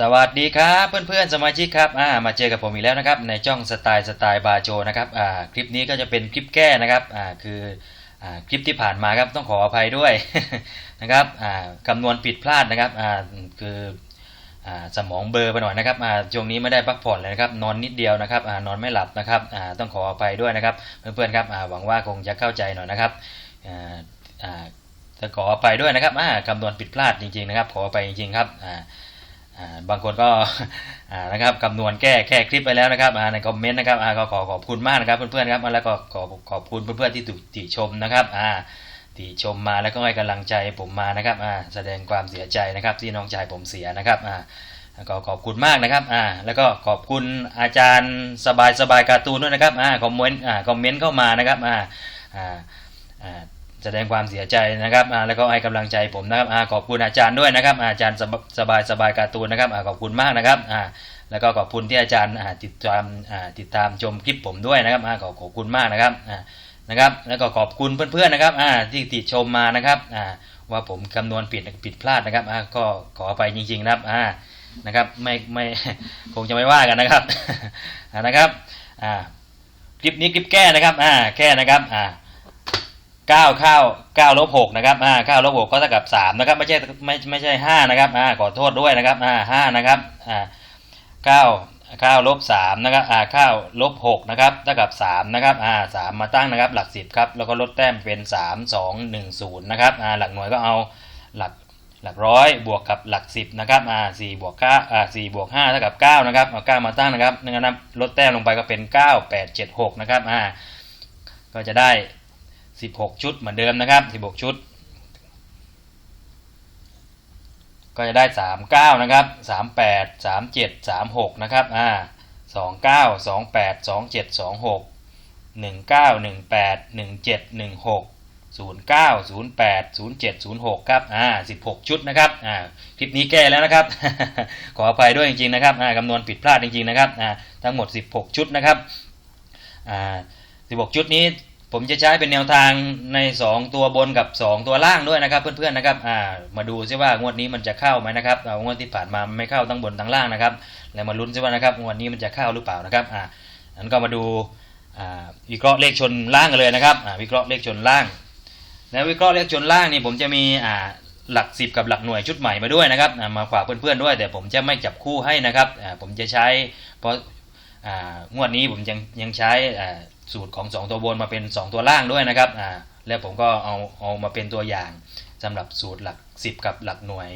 สวัสดีครับเพื่อนๆสมาชิกครับอ่ามาเจอกับผมอีกแล้วนะครับในช่องสไตล์สไตล์บาโจนะครับอ่าคลิปนี้ก็จะเป็นคลิปแก้นะครับอ่าคืออ่าคลิปที่ผ่านมาครับต้องขออภัยด้วยนะครับอ่าคำนวณผิดพลาดนะครับอ่าคืออ่าสมองเบลอร์ไปหน่อยนะครับอ่าช่วงนี้ไม่ได้พักผ่อนเลยนะครับนอนนิดเดียวนะครับอ่านอนไม่หลับนะครับอ่าต้องขออภัยด้วยนะครับเพื่อนๆครับอ่าหวังว่าคงจะเข้าใจหน่อยนะครับอ่าอ่าจะขออภัยด้วยนะครับอ่าคำนวณผิดพลาดจริงๆนะครับขออภัยจริงๆครับอ่า บางคนก็นะครับคำนวณแก้แก้คลิปไปแล้วนะครับในคอมเมนต์นะครับก็ขอขอบคุณมากนะครับเพื่อนๆครับแล้วก็ขอขอบคุณเพื่อนๆที่ติติชมนะครับติชมมาแล้วก็ให้กำลังใจผมมานะครับแสดงความเสียใจนะครับที่น้องชายผมเสียนะครับก็ขอบคุณมากนะครับอ่าแล้วก็ขอบคุณอาจารย์สบายสบายการ์ตูนด้วยนะครับอ่าคอมเมนต์อ่าคอมเมนต์เข้ามานะครับอ่าอ่า แสดงความเสียใจนะครับแล้วก็ให้กำลังใจผมนะครับอขอบคุณอาจารย์ด้วยนะครับ อาจารย์สบายสบายการ์ตูนนะครับอขอบคุณมากนะครับแล้วก็ขอบคุณที่อาจารย์ติดตามติดตามชมคลิปผมด้วยนะครับอขอขอบคุณมากนะครับนะครับ แล้วก็ขอบคุณเพื่อนๆนะครับที่ติดชมมานะครับว่าผมคำนวณผิดผิดพลาดนะครับก็ขอไปจริงๆนะครับนะครับไม่ไม่คงจะไม่ว่ากันนะครับนะครับคลิปนี้คลิปแก้นะครับแก้นะครับ อ่าเก้าข้าวเก้าลบหกนะครับอ่าเก้าลบหกก็เท่ากับสามนะครับไม่ใช่ไม่ไม่ใช่ห้านะครับอ่าขอโทษด้วยนะครับอ่าห้านะครับอ่าเก้าเก้าลบสามนะครับอ่าเก้าลบหกนะครับเท่ากับสามนะครับอ่าสามมาตั้งนะครับหลักสิบครับแล้วก็ลดแต้มเป็นสามสองหนึ่งศูนย์นะครับอ่าหลักหน่วยก็เอาหลักหลักร้อยบวกกับหลักสิบนะครับอ่าสี่บวกเก้าอ่าสี่บวกห้าเท่ากับเก้านะครับเอาเก้ามาตั้งนะครับนะครับลดแต้มลงไปก็เป็นเก้าแปดเจ็ดหกนะครับอ่าก็จะได้ 16 ชุดเหมือนเดิมนะครับ 16 ชุด ก็จะได้ 39 นะครับ 38 37 36 นะครับอ่า29 28 27 26 19 18 17 16 09 08 07 06 ครับ อ่า 16 ชุดนะครับ อ่า คลิปนี้แก้แล้วนะครับ ขออภัยด้วยจริงๆนะครับ อ่าคำนวณผิดพลาดจริงๆนะครับ อ่า ทั้งหมด 16 ชุดนะครับ อ่า 16 ชุดนี้ ผมจะใช้เป็นแนวทางใน 2 ตัวบนกับ 2 ตัวล่างด้วยนะครับ เพื่อนๆนะครับอ่ามาดูซิว่างวดนี้มันจะเข้าไหมนะครับอ่างวดที่ผ่านมาไม่เข้าทั้งบนทั้งล่างนะครับ แล้วมาลุ้นซิว่านะครับงวดนี้มันจะเข้าหรือเปล่านะครับอ่านั้นก็มาดูอ่าวิเคราะห์เลขชนล่างกันเลยนะครับอ่าวิเคราะห์เลขชนล่าง แล้ววิเคราะห์เลขชนล่างนี่ผมจะมีอ่าหลัก 10 กับหลักหน่วยชุดใหม่มาด้วยนะครับมาฝากเพื่อนๆด้วย แต่ผมจะไม่จับคู่ให้นะครับผมจะใช้เพราะงวดนี้ผมยังยังใช้ สูตรของ 2 ตัวบนมาเป็น 2 ตัวล่างด้วยนะครับอ่าแล้วผมก็เอาเอามาเป็นตัวอย่างสำหรับสูตรหลัก 10 กับหลักหน่วย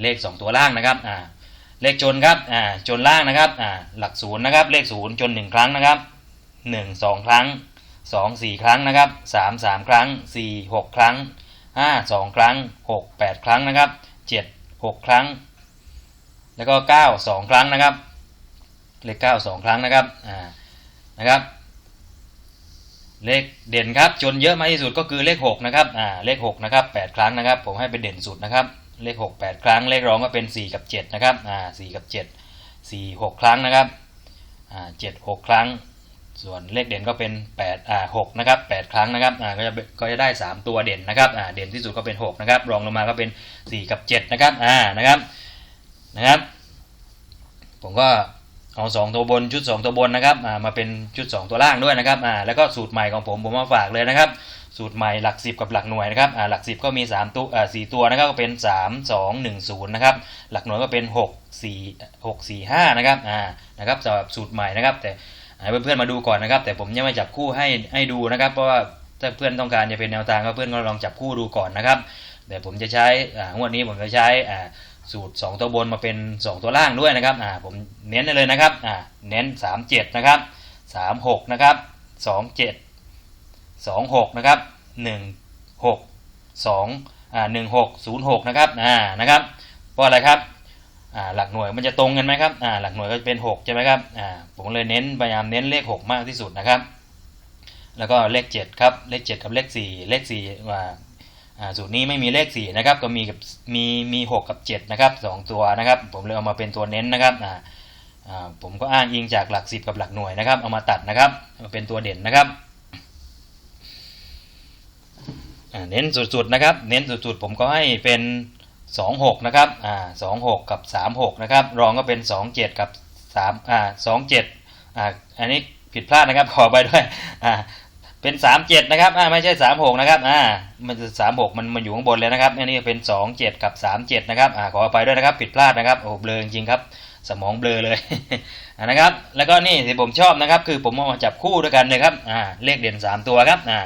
เลข 2 ตัวล่างนะครับอ่าเลขจนครับอ่าจนล่างนะครับอ่าหลักศูนย์นะครับ เลขศูนย์จน 1 ครั้งนะครับ 1 2 ครั้ง 2 4 ครั้งนะครับ 3 3 ครั้ง 4 6 ครั้ง 5 2 ครั้ง 6 8 ครั้งนะครับ 7 6 ครั้ง แล้วก็ 9 2 ครั้งนะครับ เลข 9 2 ครั้งนะครับอ่านะครับ เลขเด่นครับ จนเยอะมากที่สุดก็คือเลข6นะครับอ่าเลข6นะครับ8ครั้งนะครับ ผมให้เป็นเด่นสุดนะครับ เลข 6 8 ครั้ง เลขรองก็เป็น 4 กับ 7 นะครับอ่า4กับ 7 4 6 ครั้งนะครับอ่า7 6 ครั้ง ส่วนเลขเด่นก็เป็น8อ่า6นะครับ8ครั้งนะครับอ่าก็จะก็จะได้ 3 ตัวเด่นนะครับอ่าเด่นที่สุดก็เป็น 6 นะครับ รองลงมาก็เป็น 4 กับ 7 นะครับอ่านะครับนะครับ ผมก็ เอา2ตัวบนชุด 2 ตัวบนนะครับมาเป็นชุด 2 ตัวล่างด้วยนะครับแล้วก็สูตรใหม่ของผมผมมาฝากเลยนะครับ สูตรใหม่หลัก 10 กับหลักหน่วยนะครับหลัก 10 ก็มี3ตัวอ่า4ตัวนะครับก็เป็น 3 2 1 0นะครับหลักหน่วยก็เป็น 6 4 6 4 5นะครับอ่านะครับสำหรับสูตรใหม่นะครับ แต่เพื่อนๆมาดูก่อนนะครับ แต่ผมยังไม่จับคู่ให้ให้ดูนะครับเพราะว่าถ้าเพื่อนต้องการจะเป็นแนวทางก็เพื่อนก็ลองจับคู่ดูก่อนนะครับแต่ผมจะใช้งวดนี้ผมจะใช้อ่า สูตร 2 ตัวบนมาเป็น 2 ตัวล่างด้วยนะครับอ่าผมเน้นเลยนะครับอ่าเน้น 3 7 นะครับ 3 6 นะครับ 2 7 2 6 นะครับ 1 6 2อ่า1 6 0 6 นะครับอ่านะครับเพราะอะไรครับอ่าหลักหน่วยมันจะตรงกันไหมครับอ่าหลักหน่วยก็จะเป็น 6 ใช่ไหมครับอ่าผมเลยเน้นพยายามเน้นเลข 6 มากที่สุดนะครับ แล้วก็เลข 7 ครับ เลข 7 กับเลข 4 เลข4ว่าอ่า สูตรนี้ไม่มีเลข 4 นะครับ ก็มีกับมีมี6กับ 7 นะครับ 2 ตัวนะครับ ผมเลยเอามาเป็นตัวเน้นนะครับผมก็อ้างอิงจากหลัก 10 กับหลักหน่วยนะครับ เอามาตัดนะครับมาเป็นตัวเด่นนะครับเน้นสุดๆนะครับ เน้นสุดๆผมก็ให้เป็นสองหกนะครับอ่าสองหกกับสามหกนะครับ รองก็เป็นสองเจ็ดกับสามอ่าสองเจ็ดอ่าอันนี้ผิดพลาดนะครับขอไปด้วยอ่า เป็นสามเจ็ดนะครับอ่าไม่ใช่สามหกนะครับอ่ามันสามหกมันมันอยู่ข้างบนเลยนะครับอันนี้เป็นสองเจ็ดกับสามเจ็ดนะครับอ่าขอไปด้วยนะครับผิดพลาดนะครับโอ้เบลอจริงครับสมองเบลอเลยอ่านะครับแล้วก็นี่ที่ผมชอบนะครับ คือผมเอามาจับคู่ด้วยกันเลยครับอ่าเลขเด่นสามตัวครับอ่า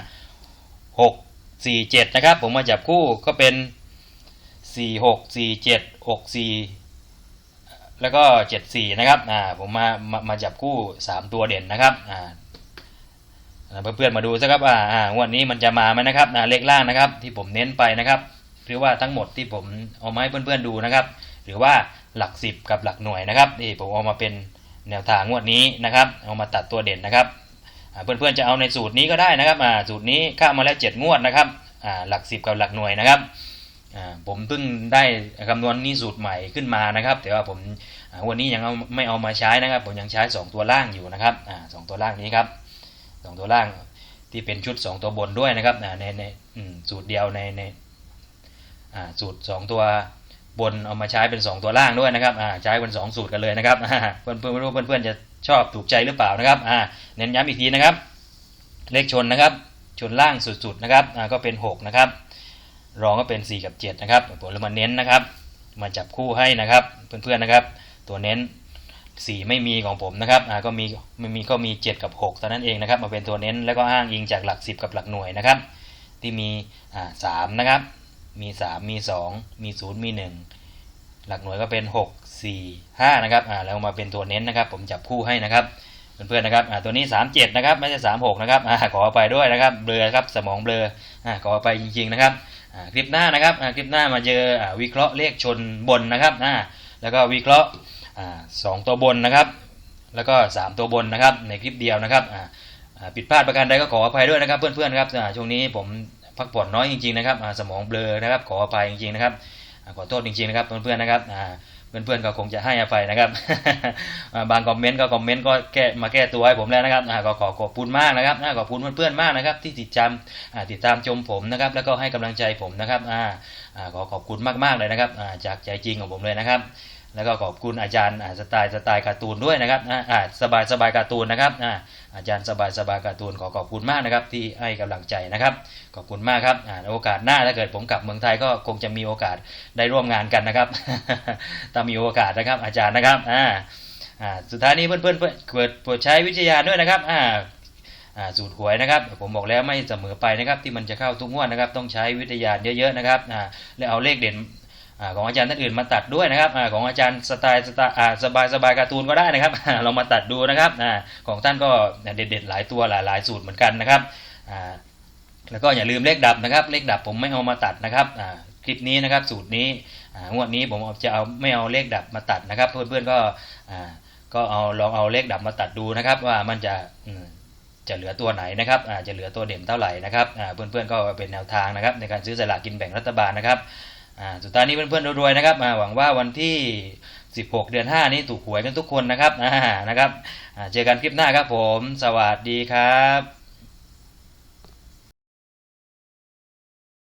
หกสี่เจ็ดนะครับ ผมมาจับคู่ก็เป็นสี่หกสี่เจ็ดหกสี่แล้วก็เจ็ดสี่นะครับอ่าผมมามามาจับคู่สามตัวเด่นนะครับอ่า เพื่อนๆมาดูซะครับอ่าอ่างวดนี้มันจะมาไหมนะครับอ่าเลขล่างนะครับ ที่ผมเน้นไปนะครับหรือว่าทั้งหมดที่ผมเอามาให้เพื่อนๆดูนะครับ หรือว่าหลักสิบกับหลักหน่วยนะครับนี่ผมเอามาเป็นแนวทางงวดนี้นะครับ เอามาตัดตัวเด่นนะครับเพื่อนๆจะเอาในสูตรนี้ก็ได้นะครับอ่าสูตรนี้ข้ามาแล้วเจ็ดงวดนะครับหลักสิบกับหลักหน่วยนะครับผมเพิ่งได้คำนวณนี่สูตรใหม่ขึ้นมานะครับ แต่ว่าผมวันนี้ยังเอาไม่เอามาใช้นะครับ ผมยังใช้ 2 ตัวล่างอยู่นะครับสองตัวล่างนี้ครับ สองตัวล่างที่เป็นชุด2ตัวบนด้วยนะครับในในสูตรเดียวในในสูตร2ตัวบนเอามาใช้เป็น2ตัวล่างด้วยนะครับใช้เป็น2สูตรกันเลยนะครับเพื่อนเพื่อนไม่รู้เพื่อนเพื่อนจะชอบถูกใจหรือเปล่านะครับเน้นย้ำอีกทีนะครับ เลขชนนะครับ ชนล่างสุดๆนะครับก็เป็น 6 นะครับ รองก็เป็น 4 กับ 7 นะครับผมเลยมาเน้นนะครับ มาจับคู่ให้นะครับ เพื่อนๆนะครับ ตัวเน้น 4 ไม่มีของผมนะครับอ่าก็มีไม่มีก็มี 7 กับ6เท่านั้นเองนะครับ มาเป็นตัวเน้นแล้วก็อ้างอิงจากหลัก 10 กับหลักหน่วยนะครับ ที่มีอ่าสามนะครับ มี 3 มี 2 มี 0 มี 1 หลักหน่วยก็เป็น 6 4 5 นะครับอ่าแล้วมาเป็นตัวเน้นนะครับ ผมจับคู่ให้นะครับเพื่อนๆนะครับอ่าตัวนี้ 37 นะครับ ไม่ใช่ 36 นะครับอ่าขอไปด้วยนะครับเบลอครับสมองเบลออ่าขอไปจริงๆนะครับอ่าคลิปหน้านะครับอ่าคลิปหน้ามาเจออ่าวิเคราะห์เลขชนบนนะครับอ่าแล้วก็วิเคราะห์ สองตัวบนนะครับ แล้วก็สามตัวบนนะครับ ในคลิปเดียวนะครับผิดพลาดประการใดก็ขออภัยด้วยนะครับ เพื่อนๆครับช่วงนี้ผมพักผ่อนน้อยจริงๆนะครับสมองเบลอนะครับ ขออภัยจริงๆนะครับขอโทษจริงๆนะครับเพื่อนๆนะครับเพื่อนๆก็คงจะให้อภัยนะครับ บางคอมเมนต์ก็คอมเมนต์ก็แก้มาแก้ตัวให้ผมแล้วนะครับก็ขอขอบคุณมากนะครับขอบคุณเพื่อนๆมากนะครับ ที่ติดตามติดตามชมผมนะครับ แล้วก็ให้กำลังใจผมนะครับขอขอบคุณมากๆเลยนะครับจากใจจริงของผมเลยนะครับ แล้วก็ขอบคุณอาจารย์สไตล์สไตล์การ์ตูนด้วยนะครับอ่าสบายสบายการ์ตูนนะครับอ่าอาจารย์สบายสบายการ์ตูนขอขอบคุณมากนะครับที่ให้กำลังใจนะครับ ขอบคุณมากครับอ่าโอกาสหน้าถ้าเกิดผมกลับเมืองไทยก็คงจะมีโอกาสได้ร่วมงานกันนะครับถ้ามีโอกาสนะครับอาจารย์นะครับอ่าอ่าสุดท้ายนี้เพื่อนเพื่อนเพื่อนเปิดโปรดใช้วิทยาด้วยนะครับอ่าอ่าสูตรหวยนะครับ ผมบอกแล้วไม่เสมอไปนะครับที่มันจะเข้าทุกงวดนะครับ ต้องใช้วิทยาเยอะๆนะครับอ่าแล้วเอาเลขเด่น ของอาจารย์ท่านอื่นมาตัดด้วยนะครับอของอาจารย์สไตล์สไตล์สบายสบายการ์ตูนก็ได้นะครับเรามาตัดดูนะครับอของท่านก็เด็ดๆหลายตัวหลายหลายสูตรเหมือนกันนะครับแล้วก็อย่าลืมเลขดับนะครับเลขดับผมไม่เอามาตัดนะครับคลิปนี้นะครับสูตรนี้งวดนี้ผมจะเอาไม่เอาเลขดับมาตัดนะครับ เพื่อนๆก็ก็เอาลองเอาเลขดับมาตัดดูนะครับ ว่ามันจะจะเหลือตัวไหนนะครับจะเหลือตัวเด่นเท่าไหร่นะครับเพื่อนๆก็เป็นแนวทางนะครับ ในการซื้อสลากกินแบ่งรัฐบาลนะครับ อ่าสุดท้ายนี้เพื่อนๆรวยๆนะครับหวังว่าวันที่ 16 เดือน 5 นี้ถูกหวยกันทุกคนนะครับนะครับเจอกันคลิปหน้าครับผม สวัสดีครับ